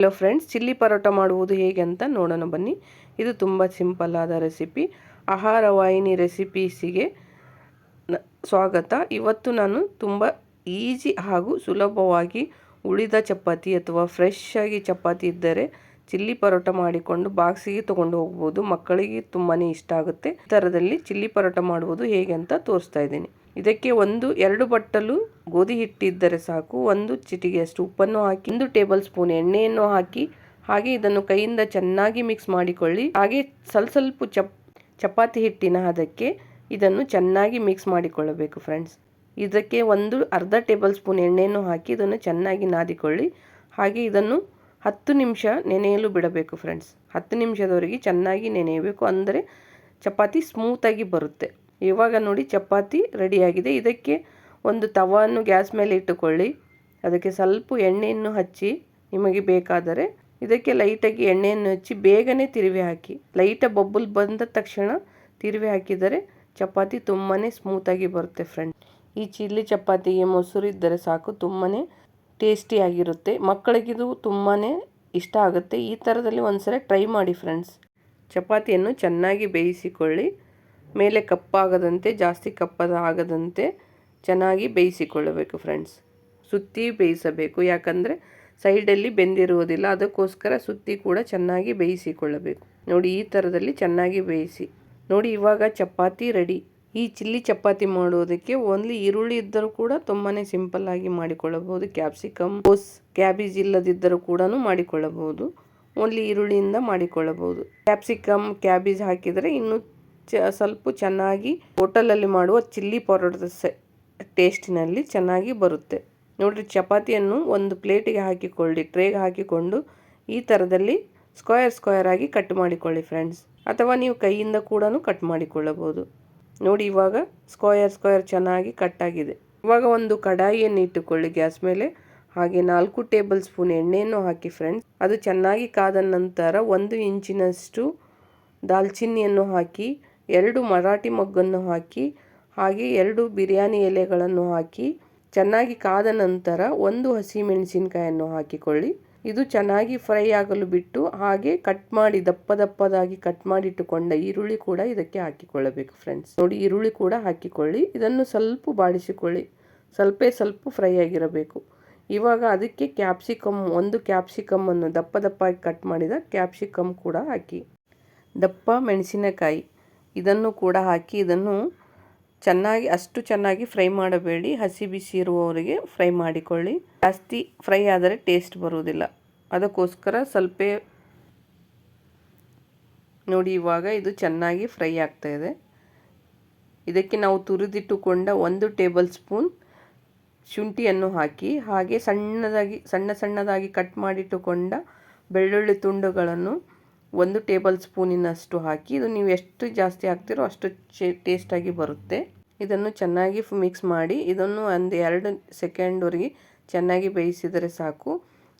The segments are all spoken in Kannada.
ಹಲೋ ಫ್ರೆಂಡ್ಸ್ ಚಿಲ್ಲಿ ಪರೋಟ ಮಾಡುವುದು ಹೇಗೆ ಅಂತ ನೋಡೋಣ ಬನ್ನಿ. ಇದು ತುಂಬ ಸಿಂಪಲ್ ಆದ ರೆಸಿಪಿ. ಆಹಾರ ವಾಹಿನಿ ರೆಸಿಪೀಸಿಗೆ ಸ್ವಾಗತ. ಇವತ್ತು ನಾನು ತುಂಬ ಈಜಿ ಹಾಗೂ ಸುಲಭವಾಗಿ ಉಳಿದ ಚಪಾತಿ ಅಥವಾ ಫ್ರೆಶ್ ಆಗಿ ಚಪಾತಿ ಇದ್ದರೆ ಚಿಲ್ಲಿ ಪರೋಟ ಮಾಡಿಕೊಂಡು ಬಾಕ್ಸಿಗೆ ತಗೊಂಡು ಹೋಗ್ಬೋದು. ಮಕ್ಕಳಿಗೆ ತುಂಬಾ ಇಷ್ಟ ಆಗುತ್ತೆ. ಈ ಥರದಲ್ಲಿ ಚಿಲ್ಲಿ ಪರೋಟ ಮಾಡುವುದು ಹೇಗೆ ಅಂತ ತೋರಿಸ್ತಾ ಇದ್ದೀನಿ. ಇದಕ್ಕೆ ಒಂದು, ಎರಡು ಬಟ್ಟಲು ಗೋಧಿ ಹಿಟ್ಟಿದ್ದರೆ ಸಾಕು. ಒಂದು ಚಿಟಿಗೆಯಷ್ಟು ಉಪ್ಪನ್ನು ಹಾಕಿ, ಒಂದು ಟೇಬಲ್ ಸ್ಪೂನ್ ಎಣ್ಣೆಯನ್ನು ಹಾಕಿ, ಹಾಗೆ ಇದನ್ನು ಕೈಯಿಂದ ಚೆನ್ನಾಗಿ ಮಿಕ್ಸ್ ಮಾಡಿಕೊಳ್ಳಿ. ಹಾಗೆ ಸ್ವಲ್ಪ ಸ್ವಲ್ಪ ಚಪ್, ಚಪಾತಿ ಹಿಟ್ಟಿನ ಹದಕ್ಕೆ ಇದನ್ನು ಚೆನ್ನಾಗಿ ಮಿಕ್ಸ್ ಮಾಡಿಕೊಳ್ಳಬೇಕು ಫ್ರೆಂಡ್ಸ್. ಇದಕ್ಕೆ ಒಂದು ಅರ್ಧ ಟೇಬಲ್ ಸ್ಪೂನ್ ಎಣ್ಣೆಯನ್ನು ಹಾಕಿ ಇದನ್ನು ಚೆನ್ನಾಗಿ ನಾದಿಕೊಳ್ಳಿ. ಹಾಗೆ ಇದನ್ನು ಹತ್ತು ನಿಮಿಷ ನೆನೆಯಲು ಬಿಡಬೇಕು ಫ್ರೆಂಡ್ಸ್ ಹತ್ತು ನಿಮಿಷದವರೆಗೆ ಚೆನ್ನಾಗಿ ನೆನೆಯಬೇಕು. ಅಂದರೆ ಚಪಾತಿ ಸ್ಮೂತಾಗಿ ಬರುತ್ತೆ. ಇವಾಗ ನೋಡಿ ಚಪಾತಿ ರೆಡಿಯಾಗಿದೆ ಇದಕ್ಕೆ ಒಂದು ತವನ್ನು ಗ್ಯಾಸ್ ಮೇಲೆ ಇಟ್ಟುಕೊಳ್ಳಿ. ಅದಕ್ಕೆ ಸ್ವಲ್ಪ ಎಣ್ಣೆಯನ್ನು ಹಚ್ಚಿ ನಿಮಗೆ ಬೇಕಾದರೆ ಇದಕ್ಕೆ ಲೈಟಾಗಿ ಎಣ್ಣೆಯನ್ನು ಹಚ್ಚಿ ಬೇಗನೆ ತಿರುವಿ ಹಾಕಿ. ಲೈಟ ಬಬ್ಬಲ್ ಬಂದ ತಕ್ಷಣ ತಿರುವಿ ಹಾಕಿದರೆ ಚಪಾತಿ ತುಂಬಾ ಸ್ಮೂತಾಗಿ ಬರುತ್ತೆ ಫ್ರೆಂಡ್ ಈ ಚಿಲ್ಲಿ ಚಪಾತಿಗೆ ಮೊಸರು ಇದ್ದರೆ ಸಾಕು. ತುಂಬಾ ಟೇಸ್ಟಿಯಾಗಿರುತ್ತೆ ಮಕ್ಕಳಿಗಿದು ತುಂಬಾ ಇಷ್ಟ ಆಗುತ್ತೆ. ಈ ಥರದಲ್ಲಿ ಒಂದ್ಸಲ ಟ್ರೈ ಮಾಡಿ ಫ್ರೆಂಡ್ಸ್. ಚಪಾತಿಯನ್ನು ಚೆನ್ನಾಗಿ ಬೇಯಿಸಿಕೊಳ್ಳಿ. ಮೇಲೆ ಕಪ್ಪಾಗದಂತೆ ಜಾಸ್ತಿ ಕಪ್ಪದ ಆಗದಂತೆ ಚೆನ್ನಾಗಿ ಬೇಯಿಸಿಕೊಳ್ಳಬೇಕು ಫ್ರೆಂಡ್ಸ್. ಸುತ್ತಿ ಬೇಯಿಸಬೇಕು. ಯಾಕಂದರೆ ಸೈಡಲ್ಲಿ ಬೆಂದಿರುವುದಿಲ್ಲ. ಅದಕ್ಕೋಸ್ಕರ ಸುತ್ತಿ ಕೂಡ ಚೆನ್ನಾಗಿ ಬೇಯಿಸಿಕೊಳ್ಳಬೇಕು. ನೋಡಿ, ಈ ಥರದಲ್ಲಿ ಚೆನ್ನಾಗಿ ಬೇಯಿಸಿ. ನೋಡಿ, ಇವಾಗ ಚಪಾತಿ ರೆಡಿ. ಈ ಚಿಲ್ಲಿ ಚಪಾತಿ ಮಾಡುವುದಕ್ಕೆ ಓನ್ಲಿ ಈರುಳ್ಳಿ ಇದ್ದರೂ ಕೂಡ ತುಂಬಾ ಆಗಿ ಮಾಡಿಕೊಳ್ಳಬಹುದು. ಕ್ಯಾಪ್ಸಿಕಮ್ ಕೋಸ್, ಕ್ಯಾಬೇಜ್ ಇಲ್ಲದಿದ್ದರೂ ಕೂಡ ಮಾಡಿಕೊಳ್ಳಬಹುದು. ಓನ್ಲಿ ಈರುಳ್ಳಿಯಿಂದ ಮಾಡಿಕೊಳ್ಳಬಹುದು. ಕ್ಯಾಪ್ಸಿಕಮ್ ಕ್ಯಾಬೇಜ್ ಹಾಕಿದರೆ ಇನ್ನೂ ಚ, ಸ್ವಲ್ಪ ಚೆನ್ನಾಗಿ ಹೋಟೆಲಲ್ಲಿ ಮಾಡುವ ಚಿಲ್ಲಿ ಸೆ, ಟೇಸ್ಟಿನಲ್ಲಿ ಚೆನ್ನಾಗಿ ಬರುತ್ತೆ. ನೋಡಿರಿ, ಚಪಾತಿಯನ್ನು ಒಂದು ಪ್ಲೇಟಿಗೆ ಹಾಕಿಕೊಳ್ಳಿ, ಟ್ರೇಗೆ ಹಾಕಿಕೊಂಡು ಈ ಥರದಲ್ಲಿ ಸ್ಕ್ವಯರ್ ಸ್ಕ್ವಯರ್ ಆಗಿ ಕಟ್ ಮಾಡಿಕೊಳ್ಳಿ ಫ್ರೆಂಡ್ಸ್. ಅಥವಾ ನೀವು ಕೈಯಿಂದ ಕೂಡ ಕಟ್ ಮಾಡಿಕೊಳ್ಳಬಹುದು. ನೋಡಿ ಇವಾಗ ಸ್ಕ್ವಯರ್ ಸ್ಕ್ವಯರ್ ಚೆನ್ನಾಗಿ ಕಟ್ ಆಗಿದೆ. ಇವಾಗ ಒಂದು ಕಡಾಯಿಯನ್ನು ಇಟ್ಟುಕೊಳ್ಳಿ ಗ್ಯಾಸ್ ಮೇಲೆ. ಹಾಗೆ ನಾಲ್ಕು ಟೇಬಲ್ ಸ್ಪೂನ್ ಎಣ್ಣೆಯನ್ನು ಹಾಕಿ ಫ್ರೆಂಡ್ಸ್ ಅದು ಚೆನ್ನಾಗಿ ಕಾದ ನಂತರ ಒಂದು ಇಂಚಿನಷ್ಟು ದಾಲ್ಚಿನ್ನಿಯನ್ನು ಹಾಕಿ, ಎರಡು ಮರಾಠಿ ಮೊಗ್ಗನ್ನು ಹಾಕಿ, ಹಾಗೆ ಎರಡು ಬಿರಿಯಾನಿ ಎಲೆಗಳನ್ನು ಹಾಕಿ, ಚೆನ್ನಾಗಿ ಕಾದ ನಂತರ ಒಂದು ಹಸಿಮೆಣಸಿನಕಾಯನ್ನು ಹಾಕಿಕೊಳ್ಳಿ. ಇದು ಚೆನ್ನಾಗಿ ಫ್ರೈ ಆಗಲು ಬಿಟ್ಟು ಹಾಗೆ ಕಟ್ ಮಾಡಿ ದಪ್ಪ ದಪ್ಪದಾಗಿ ಕಟ್ ಮಾಡಿಟ್ಟುಕೊಂಡ ಈರುಳ್ಳಿ ಕೂಡ ಇದಕ್ಕೆ ಹಾಕಿಕೊಳ್ಳಬೇಕು ಫ್ರೆಂಡ್ಸ್ ನೋಡಿ, ಈರುಳ್ಳಿ ಕೂಡ ಹಾಕಿಕೊಳ್ಳಿ. ಇದನ್ನು ಸ್ವಲ್ಪ ಬಾಡಿಸಿಕೊಳ್ಳಿ ಸ್ವಲ್ಪೇ ಸ್ವಲ್ಪ ಫ್ರೈ ಆಗಿರಬೇಕು. ಇವಾಗ ಅದಕ್ಕೆ ಕ್ಯಾಪ್ಸಿಕಮ್ ಒಂದು ಕ್ಯಾಪ್ಸಿಕಮ್ಮನ್ನು ದಪ್ಪ ದಪ್ಪಾಗಿ ಕಟ್ ಮಾಡಿದ ಕ್ಯಾಪ್ಸಿಕಮ್ ಕೂಡ ಹಾಕಿ. ದಪ್ಪ ಮೆಣಸಿನಕಾಯಿ ಇದನ್ನು ಕೂಡ ಹಾಕಿ ಇದನ್ನು ಚೆನ್ನಾಗಿ, ಅಷ್ಟು ಚೆನ್ನಾಗಿ ಫ್ರೈ ಮಾಡಬೇಡಿ. ಹಸಿ ಬಿಸಿ ಇರುವವರಿಗೆ ಫ್ರೈ ಮಾಡಿಕೊಳ್ಳಿ. ಜಾಸ್ತಿ ಫ್ರೈ ಆದರೆ ಟೇಸ್ಟ್ ಬರುವುದಿಲ್ಲ. ಅದಕ್ಕೋಸ್ಕರ ಸ್ವಲ್ಪ ನೋಡಿ, ಇವಾಗ ಇದು ಚೆನ್ನಾಗಿ ಫ್ರೈ ಆಗ್ತಾ ಇದೆ. ಇದಕ್ಕೆ ನಾವು ತುರಿದಿಟ್ಟುಕೊಂಡ ಒಂದು ಟೇಬಲ್ ಸ್ಪೂನ್ ಶುಂಠಿಯನ್ನು ಹಾಕಿ, ಹಾಗೆ ಸಣ್ಣದಾಗಿ, ಸಣ್ಣ ಸಣ್ಣದಾಗಿ ಕಟ್ ಮಾಡಿಟ್ಟುಕೊಂಡ ಬೆಳ್ಳುಳ್ಳಿ ತುಂಡುಗಳನ್ನು ಒಂದು ಟೇಬಲ್ ಸ್ಪೂನಿನಷ್ಟು ಹಾಕಿ, ಇದು ನೀವು ಎಷ್ಟು ಜಾಸ್ತಿ ಹಾಕ್ತಿರೋ ಅಷ್ಟು ಚೇ ಟೇಸ್ಟಾಗಿ ಬರುತ್ತೆ. ಇದನ್ನು ಚೆನ್ನಾಗಿ ಮಿಕ್ಸ್ ಮಾಡಿ, ಇದನ್ನು ಒಂದು ಎರಡು ಸೆಕೆಂಡ್ವರೆಗೆ ಚೆನ್ನಾಗಿ ಬೇಯಿಸಿದರೆ ಸಾಕು.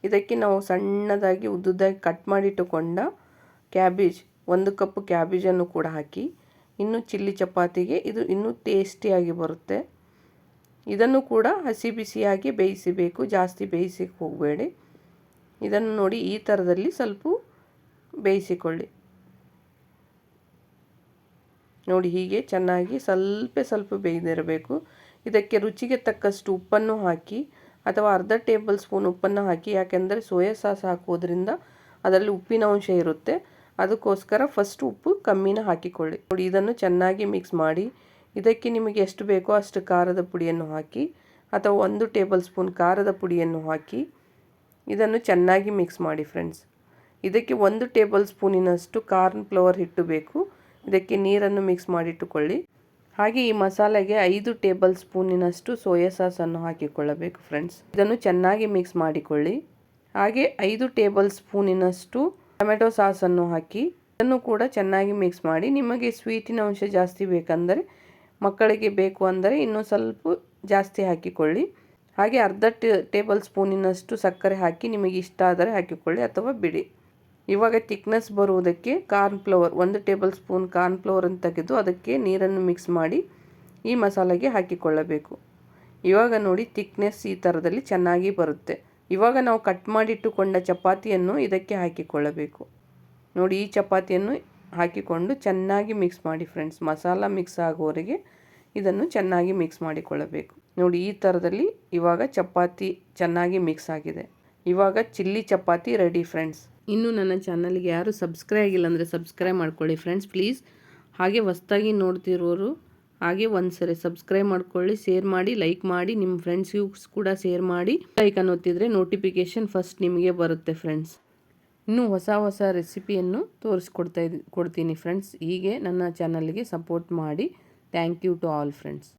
ಇದಕ್ಕೆ ನಾವು ಸಣ್ಣದಾಗಿ ಉದ್ದುದಾಗಿ ಕಟ್ ಮಾಡಿಟ್ಟುಕೊಂಡ ಕ್ಯಾಬೇಜ್ ಒಂದು ಕಪ್ ಕ್ಯಾಬೇಜನ್ನು ಕೂಡ ಹಾಕಿ, ಇನ್ನು ಚಿಲ್ಲಿ ಚಪಾತಿಗೆ ಇದು ಇನ್ನೂ ಟೇಸ್ಟಿಯಾಗಿ ಬರುತ್ತೆ. ಇದನ್ನು ಕೂಡ ಹಸಿ ಬಿಸಿಯಾಗಿ ಬೇಯಿಸಬೇಕು, ಜಾಸ್ತಿ ಬೇಯಿಸಿ ಹೋಗಬೇಡಿ. ಇದನ್ನು ನೋಡಿ ಈ ಥರದಲ್ಲಿ ಸ್ವಲ್ಪ ಬೇಯಿಸಿಕೊಳ್ಳಿ. ನೋಡಿ ಹೀಗೆ ಚೆನ್ನಾಗಿ ಸ್ವಲ್ಪ ಸ್ವಲ್ಪ ಬೇಯ್ದಿರಬೇಕು. ಇದಕ್ಕೆ ರುಚಿಗೆ ತಕ್ಕಷ್ಟು ಉಪ್ಪನ್ನು ಹಾಕಿ ಅಥವಾ ಅರ್ಧ ಟೇಬಲ್ ಸ್ಪೂನ್ ಉಪ್ಪನ್ನು ಹಾಕಿ, ಯಾಕೆಂದರೆ ಸೋಯಾ ಸಾಸ್ ಹಾಕೋದ್ರಿಂದ ಅದರಲ್ಲಿ ಉಪ್ಪಿನ ಅಂಶ ಇರುತ್ತೆ. ಅದಕ್ಕೋಸ್ಕರ ಫಸ್ಟ್ ಉಪ್ಪು ಕಮ್ಮಿನ ಹಾಕಿಕೊಳ್ಳಿ. ನೋಡಿ ಇದನ್ನು ಚೆನ್ನಾಗಿ ಮಿಕ್ಸ್ ಮಾಡಿ, ಇದಕ್ಕೆ ನಿಮಗೆ ಎಷ್ಟು ಬೇಕೋ ಅಷ್ಟು ಖಾರದ ಪುಡಿಯನ್ನು ಹಾಕಿ ಅಥವಾ ಒಂದು ಟೇಬಲ್ ಸ್ಪೂನ್ ಖಾರದ ಪುಡಿಯನ್ನು ಹಾಕಿ ಇದನ್ನು ಚೆನ್ನಾಗಿ ಮಿಕ್ಸ್ ಮಾಡಿ ಫ್ರೆಂಡ್ಸ್ ಇದಕ್ಕೆ ಒಂದು ಟೇಬಲ್ ಸ್ಪೂನಿನಷ್ಟು ಕಾರ್ನ್ ಫ್ಲವರ್ ಹಿಟ್ಟು ಬೇಕು ಇದಕ್ಕೆ ನೀರನ್ನು ಮಿಕ್ಸ್ ಮಾಡಿಟ್ಟುಕೊಳ್ಳಿ. ಹಾಗೆ ಈ ಮಸಾಲೆಗೆ ಐದು ಟೇಬಲ್ ಸ್ಪೂನಿನಷ್ಟು ಸೋಯಾ ಸಾಸನ್ನು ಹಾಕಿಕೊಳ್ಳಬೇಕು ಫ್ರೆಂಡ್ಸ್. ಇದನ್ನು ಚೆನ್ನಾಗಿ ಮಿಕ್ಸ್ ಮಾಡಿಕೊಳ್ಳಿ. ಹಾಗೆ ಐದು ಟೇಬಲ್ ಸ್ಪೂನಿನಷ್ಟು ಟೊಮೆಟೊ ಸಾಸನ್ನು ಹಾಕಿ ಇದನ್ನು ಕೂಡ ಚೆನ್ನಾಗಿ ಮಿಕ್ಸ್ ಮಾಡಿ. ನಿಮಗೆ ಸ್ವೀಟಿನ ಅಂಶ ಜಾಸ್ತಿ ಬೇಕಂದರೆ, ಮಕ್ಕಳಿಗೆ ಬೇಕು ಅಂದರೆ ಇನ್ನೂ ಸ್ವಲ್ಪ ಜಾಸ್ತಿ ಹಾಕಿಕೊಳ್ಳಿ. ಹಾಗೆ ಅರ್ಧ ಟೇಬಲ್ ಸ್ಪೂನಿನಷ್ಟು ಸಕ್ಕರೆ ಹಾಕಿ ನಿಮಗೆ ಇಷ್ಟ ಆದರೆ ಹಾಕಿಕೊಳ್ಳಿ ಅಥವಾ ಬಿಡಿ. ಇವಾಗ ತಿಕ್ನೆಸ್ ಬರುವುದಕ್ಕೆ ಕಾರ್ನ್ ಫ್ಲವರ್ ಒಂದು ಟೇಬಲ್ ಸ್ಪೂನ್ ಕಾರ್ನ್ ಫ್ಲವರನ್ನು ತೆಗೆದು ಅದಕ್ಕೆ ನೀರನ್ನು ಮಿಕ್ಸ್ ಮಾಡಿ ಈ ಮಸಾಲೆಗೆ ಹಾಕಿಕೊಳ್ಳಬೇಕು. ಇವಾಗ ನೋಡಿ ತಿಕ್ನೆಸ್ ಈ ಥರದಲ್ಲಿ ಚೆನ್ನಾಗಿ ಬರುತ್ತೆ. ಇವಾಗ ನಾವು ಕಟ್ ಮಾಡಿಟ್ಟುಕೊಂಡ ಚಪಾತಿಯನ್ನು ಇದಕ್ಕೆ ಹಾಕಿಕೊಳ್ಳಬೇಕು. ನೋಡಿ ಈ ಚಪಾತಿಯನ್ನು ಹಾಕಿಕೊಂಡು ಚೆನ್ನಾಗಿ ಮಿಕ್ಸ್ ಮಾಡಿ ಫ್ರೆಂಡ್ಸ್ ಮಸಾಲ ಮಿಕ್ಸ್ ಆಗುವವರೆಗೆ ಇದನ್ನು ಚೆನ್ನಾಗಿ ಮಿಕ್ಸ್ ಮಾಡಿಕೊಳ್ಳಬೇಕು. ನೋಡಿ ಈ ಥರದಲ್ಲಿ ಇವಾಗ ಚಪಾತಿ ಚೆನ್ನಾಗಿ ಮಿಕ್ಸ್ ಆಗಿದೆ. ಇವಾಗ ಚಿಲ್ಲಿ ಚಪಾತಿ ರೆಡಿ ಫ್ರೆಂಡ್ಸ್ ಇನ್ನು ನನ್ನ ಚಾನಲ್ಗೆ ಯಾರು ಸಬ್ಸ್ಕ್ರೈಬ್ ಆಗಿಲ್ಲ ಅಂದರೆ ಸಬ್ಸ್ಕ್ರೈಬ್ ಮಾಡ್ಕೊಳ್ಳಿ ಫ್ರೆಂಡ್ಸ್, ಪ್ಲೀಸ್. ಹಾಗೆ ಹೊಸ್ದಾಗಿ ನೋಡ್ತಿರೋರು ಹಾಗೆ ಒಂದ್ಸರಿ ಸಬ್ಸ್ಕ್ರೈಬ್ ಮಾಡ್ಕೊಳ್ಳಿ, ಶೇರ್ ಮಾಡಿ, ಲೈಕ್ ಮಾಡಿ ನಿಮ್ಮ ಫ್ರೆಂಡ್ಸ್ಗೂ ಕೂಡ ಶೇರ್ ಮಾಡಿ. ಲೈಕನ್ನು ಒತ್ತಿದ್ರೆ ನೋಟಿಫಿಕೇಷನ್ ಫಸ್ಟ್ ನಿಮಗೆ ಬರುತ್ತೆ ಫ್ರೆಂಡ್ಸ್. ಇನ್ನೂ ಹೊಸ ಹೊಸ ರೆಸಿಪಿಯನ್ನು ತೋರಿಸ್ಕೊಡ್ತಾ ಕೊಡ್ತೀನಿ ಫ್ರೆಂಡ್ಸ್. ಹೀಗೆ ನನ್ನ ಚಾನಲ್ಗೆ ಸಪೋರ್ಟ್ ಮಾಡಿ. Thank you to all friends.